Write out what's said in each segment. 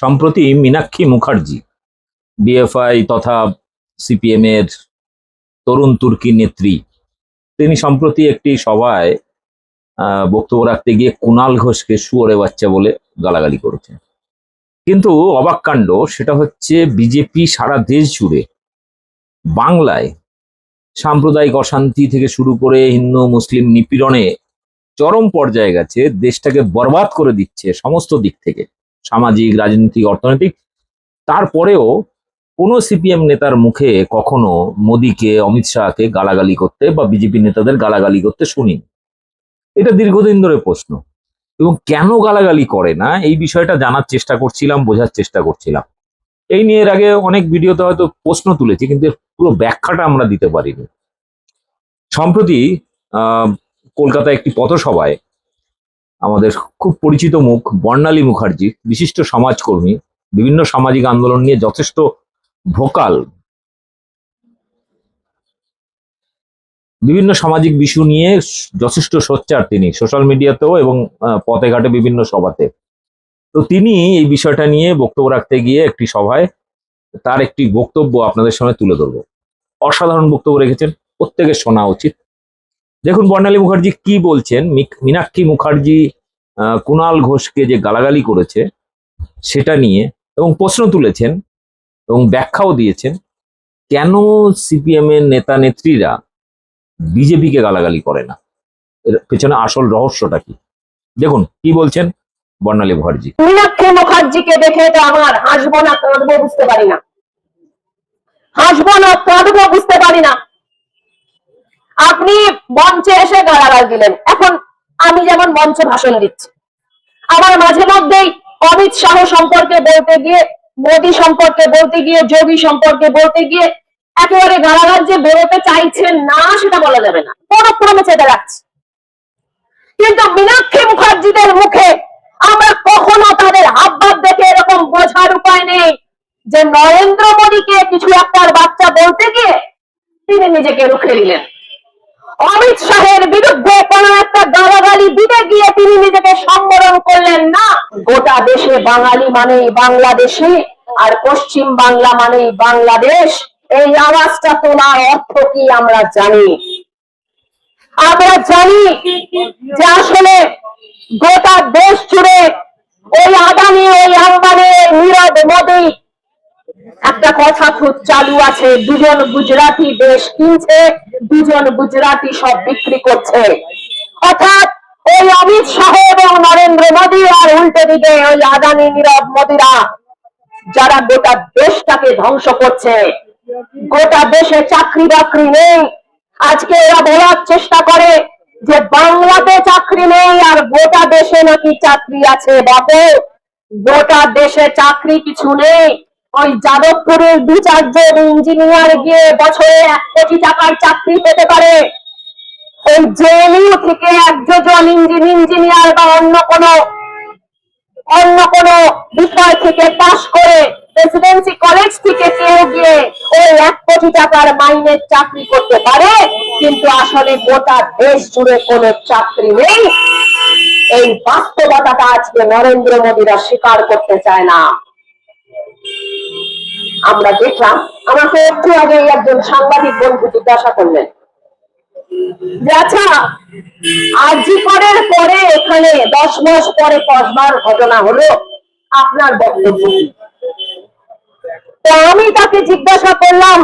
সম্প্রতি মীনাক্ষী মুখার্জি বিএফআই তথা সিপিএম এর তরুণ তুর্কি নেত্রী, তিনি সম্প্রতি একটি সভায় বক্তব্য রাখতে গিয়ে কুণাল ঘোষকে শুয়োরে বাচ্চা বলে গালাগালি করেছেন। কিন্তু অবাক কাণ্ড, সেটা হচ্ছে বিজেপি সারা দেশ জুড়ে বাংলায় সাম্প্রদায়িক অশান্তি থেকে শুরু করে হিন্দু, মুসলিম নিপীড়নে চরম পর্যায়ে গেছে, দেশটাকে বরবাদ করে দিচ্ছে সমস্ত দিক থেকে। সামাজিক, রাজনৈতিক, অর্থনৈতিক। তারপরেও কোনো সিপিএম নেতার মুখে কখনো মোদীকে, অমিত শাহকে গালাগালি করতে বা বিজেপি নেতাদের গালাগালি করতে শুনিনি। এটা দীর্ঘদিন ধরে প্রশ্ন। এবং কেন গালাগালি করে না? এই বিষয়টা জানার চেষ্টা করছিলাম, বোঝার চেষ্টা করছিলাম। এই নিয়ে এর আগে অনেক ভিডিওতে হয়তো প্রশ্ন তুলেছি, কিন্তু পুরো ব্যাখ্যাটা আমরা দিতে পারিনি। সম্প্রতি কলকাতায় একটি পথসভায় আমাদের খুব পরিচিত মুখ বর্ণালী মুখার্জি, বিশিষ্ট সমাজকর্মী, বিভিন্ন সামাজিক আন্দোলন নিয়ে যথেষ্ট ভোকাল। বিভিন্ন সামাজিক বিষয় নিয়ে যথেষ্ট সোচ্চার তিনি, সোশ্যাল মিডিয়াতেও এবং পথে ঘাটে বিভিন্ন সভাতে। তো তিনি এই বিষয়টা নিয়ে বক্তব্য রাখতে গিয়ে একটি সভায় তার একটি বক্তব্য আপনাদের সামনে তুলে ধরবো। অসাধারণ বক্তব্য রেখেছেন, প্রত্যেকের শোনা উচিত। দেখুন, বর্ণালী মুখার্জি কি বলছেন? মীনাক্ষী মুখার্জি কুণাল ঘোষকে যে গালাগালি করেছে, সেটা নিয়ে এবং প্রশ্ন তুলেছেন এবং ব্যাখ্যাও দিয়েছেন, কেন সিপিএম এর নেতা নেত্রীরা বিজেপিকে গালাগালি করে না? এর পেছনে আসল রহস্যটা কি? দেখুন, কি বলছেন বর্ণালী মুখার্জি? মীনাক্ষী মুখার্জিকে দেখে তো আমার হাসবো না, কাঁদবো, বুঝতে পারি না। হাসবো না, কাঁদবো, বুঝতে পারি না। আপনি মঞ্চে এসে গালাগাল দিলেন। এখন আমি যেমন মঞ্চে ভাষণ দিচ্ছি, আমার মাঝে মধ্যেই অমিত শাহ সম্পর্কে বলতে গিয়ে, মোদী সম্পর্কে বলতে গিয়ে, যোগী সম্পর্কে বলতে গিয়ে, একেবারে গালাগাল যে বেরোতে চাইছেন না, সেটা বলা যাবে না। কোনো ক্রমে চেতে রাখছে। কিন্তু মীনাক্ষী মুখার্জিদের মুখে আমরা কখনো তাদের হাবভাব দেখে এরকম বোঝার উপায় নেই যে নরেন্দ্র মোদীকে কিছু একটার বাচ্চা বলতে গিয়ে তিনি নিজেকে রুখে দিলেন। অমিত শাহের বিরুদ্ধে কোন একটা গালাগালি দিতে গিয়ে তিনি নিজেকে সম্বরণ করলেন না। গোটা দেশে বাঙালি মানেই বাংলাদেশে, আর পশ্চিম বাংলা মানেই বাংলাদেশ। এই আওয়াজটা তোমার অর্থ কি আমরা জানি। আমরা জানি যে আসলে গোটা দেশ জুড়ে ওই আদানি, ওই আম্বানি নীরব মোদী কথা খুব চালু আছে। দুজন গুজরাটি দেশ কিনছে, দুজন গুজরাটি সব বিক্রি করছে। অর্থাৎ ওই অমিত শাহ এবং নরেন্দ্র মোদী আর উল্টে দিকে ওই আদানি, নীরব মোদীরা, যারা গোটা দেশটাকে ধ্বংস করছে। গোটা দেশে চাকরি বাকরি নেই। আজকে এরা বলার চেষ্টা করে যে বাংলাতে চাকরি নেই আর গোটা দেশে নাকি চাকরি আছে বাবু গোটা দেশে চাকরি কিছু নেই। ওই যাদবপুরের দু চারজন ইঞ্জিনিয়ার গিয়ে বছরে এক কোটি টাকার চাকরি পেতে পারে। ওই জেএনইউ থেকে একজন ইঞ্জিনিয়ার বা অন্য কোনো, অন্য কোন বিষয় থেকে পাশ করে প্রেসিডেন্সি কলেজ থেকে কেউ গিয়ে ওই এক কোটি টাকার মাইনের চাকরি করতে পারে। কিন্তু আসলে গোটা দেশ জুড়ে কোনো চাকরি নেই। এই বাস্তবতাটা আজকে নরেন্দ্র মোদীরা স্বীকার করতে চায় না। আমরা দেখলাম আমাকে একটু আগে একজন সাংবাদিক বন্ধু জিজ্ঞাসা করলেন আচ্ছা আরজি করের পরে এখানে দশ মাস পরে কসবার ঘটনা হলো? আপনার বক্তব্য তো আমি তাকে জিজ্ঞাসা করলাম,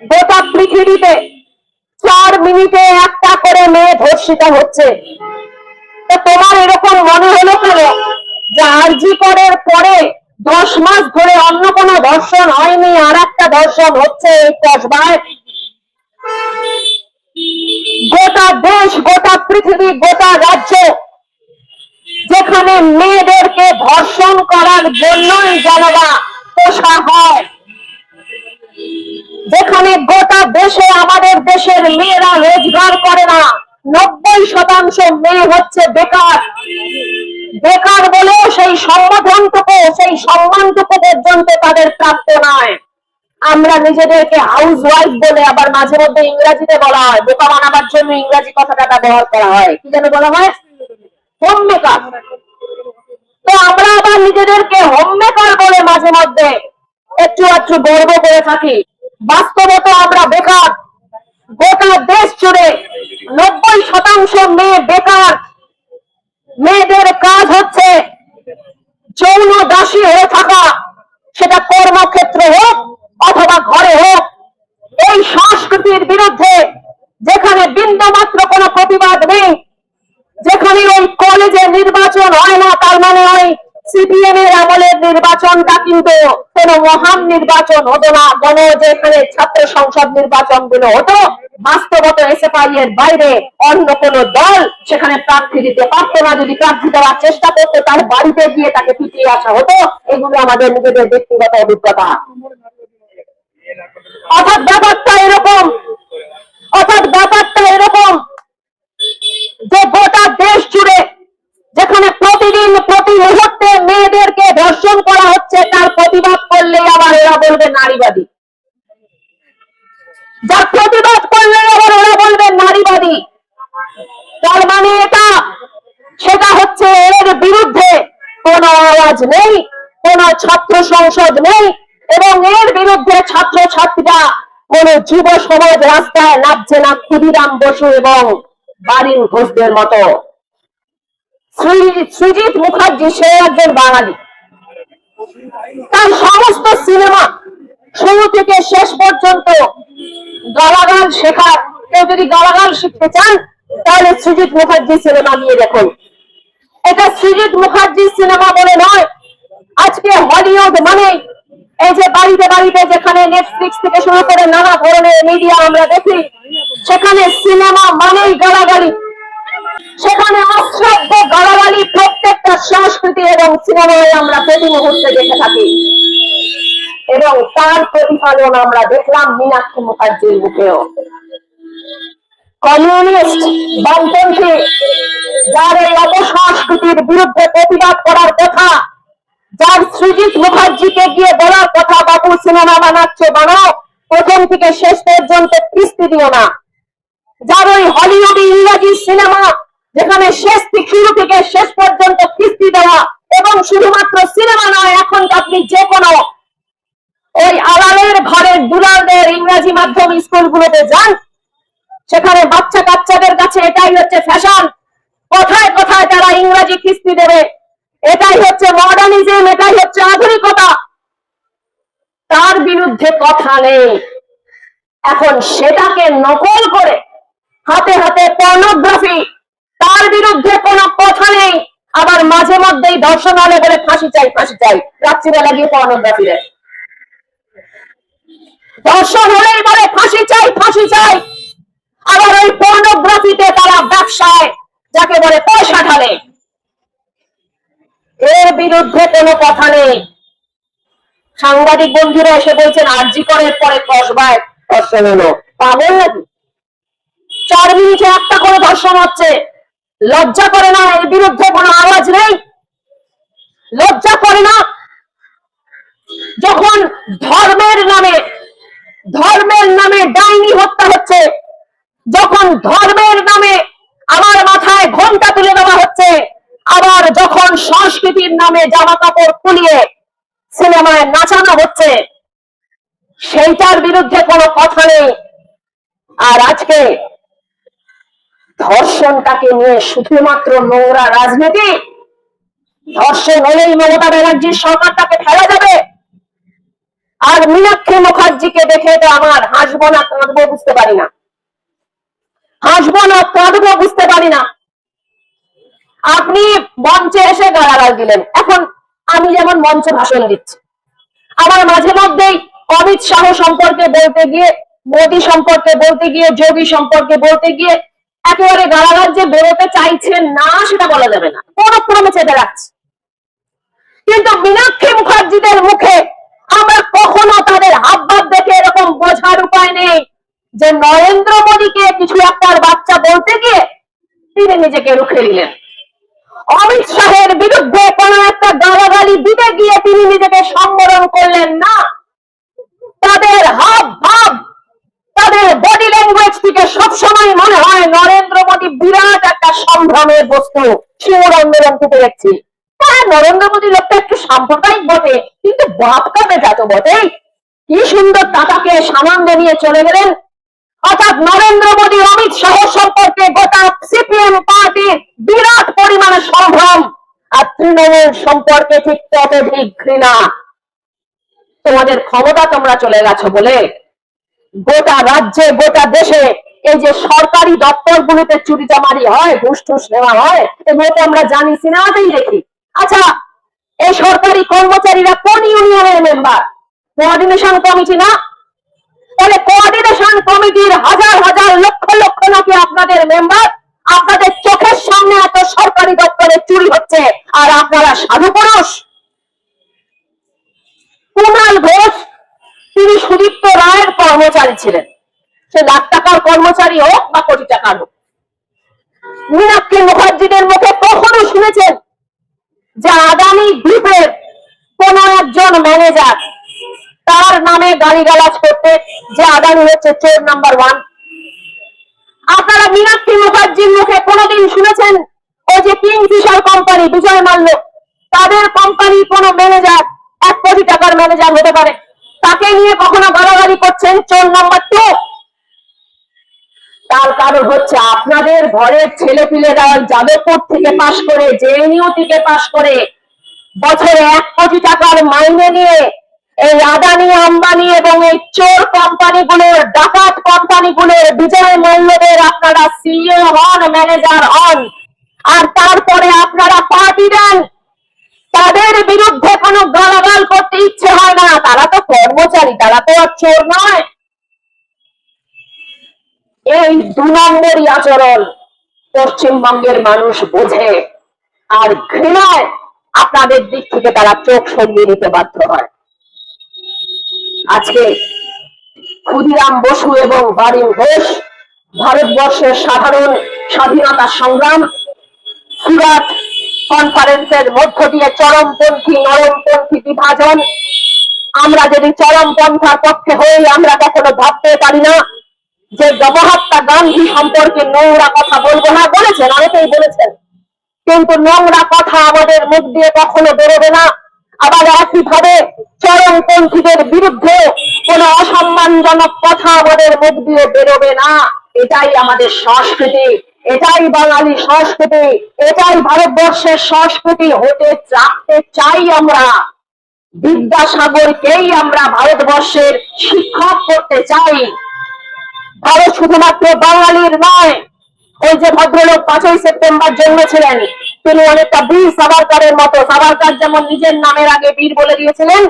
গোটা পৃথিবীতে চার মিনিটে একটা করে মেয়ে ধর্ষিত হচ্ছে। তো তোমার এরকম মনে হলো কেন যে আরজি করের পরে দশ মাস ধরে অন্য কোনো ধর্ষণ হয়নি আর একটা ধর্ষণ হচ্ছে এই কসবায় গোটা দেশ, গোটা পৃথিবী, গোটা রাজ্য, যেখানে মেয়েদেরকে ধর্ষণ করার জন্যই জানাবা পোষা হয়, যেখানে গোটা দেশে, আমাদের দেশের মেয়েরা রোজগার করে না, নব্বই শতাংশ মেয়ে হচ্ছে বেকার। বেকার বলে সেই সম্বোধনটুকু সেই সম্মানটুকু পর্যন্ত তাদের প্রাপ্ত নয়। আমরা নিজেদেরকে হাউস ওয়াইফ বলে আবার মাঝে মধ্যে ইংরেজিতে বলা হয়, বোকা বানাবার জন্য ইংরেজি কথাটা ব্যবহার করা হয়। কি যেন বলা হয়? হোম মেকার তো আমরা আবার নিজেদেরকে হোম মেকার বলে মাঝে মধ্যে একটু একটু গর্ব করে থাকি। বাস্তবত আমরা বেকার। গোটা দেশ জুড়ে নব্বই শতাংশ মেয়ে বেকার। মেয়েদের কাজ হচ্ছে যৌন দাসী হয়ে থাকা। সেটা কর্মক্ষেত্র হোক অথবা ঘরে হোক, এই সংস্কৃতির বিরুদ্ধে যেখানে বিন্দু মাত্র কোনো প্রতিবাদ নেই, যেখানে ওই কলেজে নির্বাচন হয় না, তার মানে ওই সিপিএম এর আমলের নির্বাচনটা কিন্তু কোন মহান নির্বাচন হতো না। গণ যেখানে ছাত্র সংসদ নির্বাচনগুলো হতো বাস্তবত এসএফআই এর বাইরে অন্য কোন দল সেখানে প্রার্থী দিতে পারতো না। যদি প্রার্থী দেওয়ার চেষ্টা করতো, তার বাড়িতে গিয়ে তাকে পিটিয়ে আসা হতো। এগুলো আমাদের নিজেদের ব্যক্তিগত অভিজ্ঞতা। অর্থাৎ ব্যাপারটা এরকম, অর্থাৎ ব্যাপারটা এরকম যে গোটা দেশ জুড়ে যেখানে প্রতিদিন, প্রতি মুহূর্তে মেয়েদেরকে ধর্ষণ করা হচ্ছে, তার প্রতিবাদ করলে আবার এরা বলবে নারীবাদী। নেই, কোন ছাত্র সংসদ নেই, এবং এর বিরুদ্ধে ছাত্র ছাত্রীরা কোন যুব সমাজ রাস্তায় নামছে না ক্ষুদিরাম বসু এবং বাড়ির ঘোষদের মতো। শ্রী- মুখার্জি সে একজন বাঙালি। তার সমস্ত সিনেমা শুরু থেকে শেষ পর্যন্ত গালাগাল শেখার, কেউ যদি গালাগাল শিখতে চান, তাহলে সৃজিত মুখার্জি সিনেমা নিয়ে দেখুন। এটা সৃজিত মুখার্জি সিনেমা বলে নয়। আজকে হলিউড মানে এই যে বাড়িতে বাড়িতে যেখানে নেটফ্লিক্স থেকে শুরু করে নানা ধরনের মিডিয়া আমরা দেখি, সেখানে সিনেমা মানেই গালাগালি। সেখানে অশ্রদ্ধ গালাগালি প্রত্যেকটা সংস্কৃতি এবং সিনেমায় আমরা প্রতি মুহূর্তে দেখে থাকি। এবং তার প্রতিফলন আমরা দেখলাম মীনাক্ষী মুখার্জির মুখেও। কমিউনিস্ট বামপন্থী, যার এই অপসংস্কৃতির বিরুদ্ধে প্রতিবাদ করার কথা, যার মুখার্জিকে গিয়ে বলার কথা বাবু সিনেমা বানাচ্ছে বানাও প্রথম থেকে শেষ পর্যন্ত দিও না। যার ওই হলিউড ইংরেজি সিনেমা যেখানে শেষ শুরু থেকে শেষ পর্যন্ত কিস্তি দেওয়া এবং শুধুমাত্র সিনেমা নয়, এখন আপনি যে কোনো ওই আড়ালের ঘরের দুলালদের ইংরেজি মাধ্যম স্কুলগুলোতে যান সেখানে বাচ্চা কাচ্চাদের কাছে এটাই হচ্ছে ফ্যাশন কোথায় কোথায় তারা ইংরেজি কিস্তি দেবে? এটাই হচ্ছে মডার্নিজম এটাই হচ্ছে আধুনিকতা। তার বিরুদ্ধে কথা নেই। এখন সেটাকে নকল করে হাতে হাতে পর্নোগ্রাফি তার বিরুদ্ধে কোনো কথা নেই। আবার মাঝে মধ্যেই দর্শন হলে বলে ফাঁসি চাই ফাঁসি চাই। রাত্রিবেলা গিয়ে পর্নোগ্রাফি দেয়। দর্শন হলেই বলে ফাঁসি চাই ফাঁসি চাই। পর্নোগ্রাফিতে তারা ব্যবসায়, যাকে বলে পয়সা ঢালে। এর বিরুদ্ধে কোনো কথা নেই। সাংবাদিক বন্ধুরা এসে বলছেন আরজি করের পরে কসবায় ধর্ষণ পাগল নাকি? চার মিনিটে একটা করে ধর্ষণ হচ্ছে। লজ্জা করে না, এর বিরুদ্ধে কোনো আওয়াজ নেই? লজ্জা করে না? যখন ধর্মের নামে ধর্মের নামে ডাইনি হত্যা হচ্ছে যখন ধর্মের নামে আমার মাথায় ঘণ্টা তুলে দেওয়া হচ্ছে, আবার যখন সংস্কৃতির নামে জামা কাপড় খুলিয়ে সিনেমায় নাচানো হচ্ছে, সেইটার বিরুদ্ধে কোনো কথা নেই। আর আজকে ধর্ষণটাকে নিয়ে শুধুমাত্র নোংরা রাজনীতি, ধর্ষণ হলেই মমতা ব্যানার্জির সরকারটাকে ফেলা যাবে। আর মীনাক্ষী মুখার্জিকে দেখে তো আমার হাসবো না, কাঁদবো, বুঝতে পারি না। হাসবো না কাঁদবো বুঝতে পারি না। আপনি মঞ্চে এসে গালাগাল দিলেন। এখন আমি যেমন মঞ্চে ভাষণ দিচ্ছি। আমার মাঝে মধ্যেই অমিত শাহ সম্পর্কে বলতে গিয়ে, মোদী সম্পর্কে বলতে গিয়ে, যোগী সম্পর্কে বলতে গিয়ে, একেবারে গালাগাল যে বেরোতে চাইছেন না, সেটা বলা যাবে না। কোনো ক্রমে চেপে রাখছে। কিন্তু মীনাক্ষী মুখার্জিদের মুখে আমরা কখনো তাদের হাবভাব দেখে এরকম বোঝার উপায় নেই। যে নরেন্দ্র মোদীকে কিছু একটার বাচ্চা বলতে গিয়ে তিনি নিজেকে রুখে দিলেন। অমিত শাহের বিরুদ্ধে কোন একটা গালাগালি দিতে গিয়ে তিনি নিজেকে সম্বরণ করলেন না। তাদের হাব ভাব, তাদের বডি ল্যাঙ্গুয়েজ থেকে সবসময় মনে হয় নরেন্দ্র মোদী বিরাট একটা সম্ভ্রমের বস্তু শিবর আন্দোলন থেকে দেখছি। তার নরেন্দ্র মোদী লোকটা একটু সাম্প্রদায়িক বটে, কিন্তু বাপ কাপে যা তো বটেই। কি সুন্দর টাকাকে সানন্দে নিয়ে চলে গেলেন অর্থাৎ নরেন্দ্র মোদী, অমিত শাহ সম্পর্কে গোটা সিপিএম পার্টির বিরাট পরিমাণে সম্ভ্রম। আর তৃণমূল সম্পর্কে ঠিক ততোধিক ঘৃণা। তোমাদের ক্ষমতা তোমরা চলে গেছো বলে গোটা রাজ্যে, গোটা দেশে এই যে সরকারি দপ্তরগুলোতে চুরি চামারি হয় ঘুষ টুস নেওয়া হয় এগুলো তো আমরা জানি, সিনেমাতেই দেখি। আচ্ছা এই সরকারি কর্মচারীরা কোন ইউনিয়নের মেম্বার কোঅর্ডিনেশন কমিটি না? তাহলে কোঅর্ডিনেশন কমিটির হাজার হাজার লক্ষ লক্ষ নাকি আপনাদের মেম্বার আপনাদের চোখের সামনে এত সরকারি দপ্তরে চুরি হচ্ছে, আর আপনারা সাধু পুরুষ কুণাল ঘোষ, তিনি সুদীপ্ত রায়ের কর্মচারী ছিলেন। সে লাখ টাকার কর্মচারী হোক বা কোটি টাকার হোক। মীনাক্ষী মুখার্জিদের মুখে কখনো শুনেছেন যে আদানি গ্রুপের কোন একজন ম্যানেজার তার নামে গালিগালাজ করতে যে আদানি হচ্ছে চোর নাম্বার ওয়ান আপনারা মীনাক্ষী মুখার্জির মুখে কোনোদিন শুনেছেন? ওই যে Kingfisher company Vijay Mallya. তাদের কোম্পানি কোনো ম্যানেজার এক কোটি টাকার ম্যানেজার হতে পারে। তাকে নিয়ে কখনো গালাগালি করছেন চোর নাম্বার টু তার কারণ হচ্ছে আপনাদের ঘরের ছেলে পিলেরা যাদবপুর থেকে পাশ করে জেএনইউ থেকে পাশ করে বছরে এক কোটি টাকার মাইনে নিয়ে এই আদানি, আম্বানি এবং এই চোর কোম্পানিগুলোর, ডাকাত কোম্পানি কোম্পানিগুলোর বিজয় মূল্যদের আপনারা সিইও হন ম্যানেজার হন। আর তারপরে আপনারা পার্টি দেন। তাদের বিরুদ্ধে কোনো গালাগাল করতে ইচ্ছে হয় না। তারা তো কর্মচারী, তারা তো আর চোর নয়। এই দু নম্বরই আচরণ। পশ্চিমবঙ্গের মানুষ বোঝে। আর ঘৃণায় আপনাদের দিক থেকে তারা চোখ সরিয়ে নিতে বাধ্য হয়। আজকে ক্ষুদিরাম বসু এবং বারিন ঘোষ, ভারতবর্ষের সাধারণ স্বাধীনতা সংগ্রাম, সুরাট কনফারেন্সের মধ্য দিয়ে চরমপন্থী, নরমপন্থী বিভাজন। আমরা যদি চরমপন্থার পক্ষে হই, আমরা কখনো ভাবতে পারি না যে মহাত্মা গান্ধী সম্পর্কে নোংরা কথা বলব। না বলেছেন, অনেকেই বলেছেন। কিন্তু নোংরা কথা আমাদের মুখ দিয়ে কখনো বেরোবে না। আবার একইভাবে চরমপন্থীদের বিরুদ্ধে কোন অসম্মানজনক কথা আমাদের মুখ দিয়ে বেরোবে না। এটাই আমাদের সংস্কৃতি, এটাই বাঙালি সংস্কৃতি, এটাই ভারতবর্ষের সংস্কৃতি হতে রাখতে চাই আমরা। বিদ্যাসাগরকেই আমরা ভারতবর্ষের শিক্ষক করতে চাই। ভারত শুধুমাত্র বাঙালির নয়, ওই যে ভদ্রলোক পাঁচই সেপ্টেম্বর জন্মেছিলেন, তিনি অনেকটা বীর সাভারকারের মতো। সাভারকার যেমন নিজের নামের আগে বীর বলে দিয়েছিলেন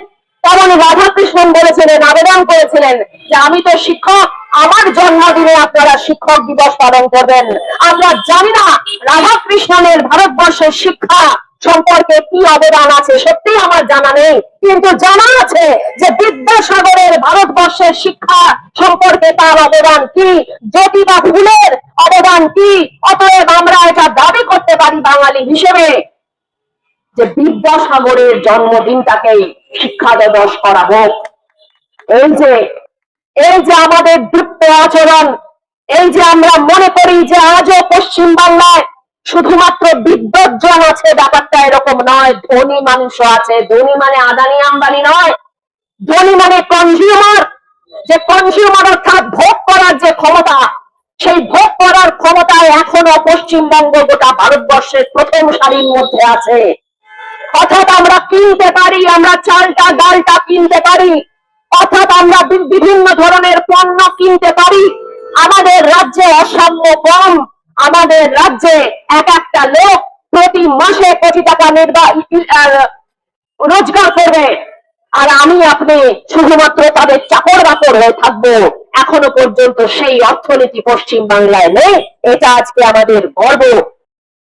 তেমন রাধাকৃষ্ণন বলেছিলেন, আবেদন করেছিলেন যে আমি তো শিক্ষক, আমার জন্মদিনে আপনারা শিক্ষক দিবস পালন করবেন। আমরা জানি না রাধাকৃষ্ণনের ভারতবর্ষের শিক্ষা সম্পর্কে কি অবদান আছে সত্যি আমার জানা নেই। কিন্তু জানা আছে যে বিদ্যাসাগরের ভারতবর্ষের শিক্ষা সম্পর্কে তার অবদান কি জ্যোতিবা ফুলের অবদান কি, অতএব আমরা এটা দাবি করতে পারি বাঙালি হিসেবে। যে বিদ্যাসাগরের জন্মদিনটাকে শিক্ষা দিবস করা হোক। এই যে এই যে আমাদের দুঃখ আচরণ, এই যে আমরা মনে করি যে আজও পশ্চিম বাংলায় শুধুমাত্র বিদ্যজন আছে, ব্যাপারটা এরকম নয়। ধনী মানুষও আছে। ধনী মানে আদানি আম্বানি নয়। ধনী মানে কনজিউমার যে কনজিউমার অর্থাৎ ভোগ করার যে ক্ষমতা, সেই ভোগ করার ক্ষমতায় এখনও পশ্চিমবঙ্গ গোটা ভারতবর্ষের প্রথম সারির মধ্যে আছে। অর্থাৎ আমরা কিনতে পারি, আমরা চালটা, ডালটা কিনতে পারি। অর্থাৎ আমরা বিভিন্ন ধরনের পণ্য কিনতে পারি। আমাদের রাজ্যে অসাম্য কম। আমাদের রাজ্যে এক একটা লোক প্রতি মাসে কোটি টাকা রোজগার করবে। আর আমি আপনি শুধুমাত্র তাদের চাকর বাকর হয়ে থাকব। এখনও পর্যন্ত সেই অর্থনীতি পশ্চিম বাংলায় নেই। এটা আজকে আমাদের গর্ব।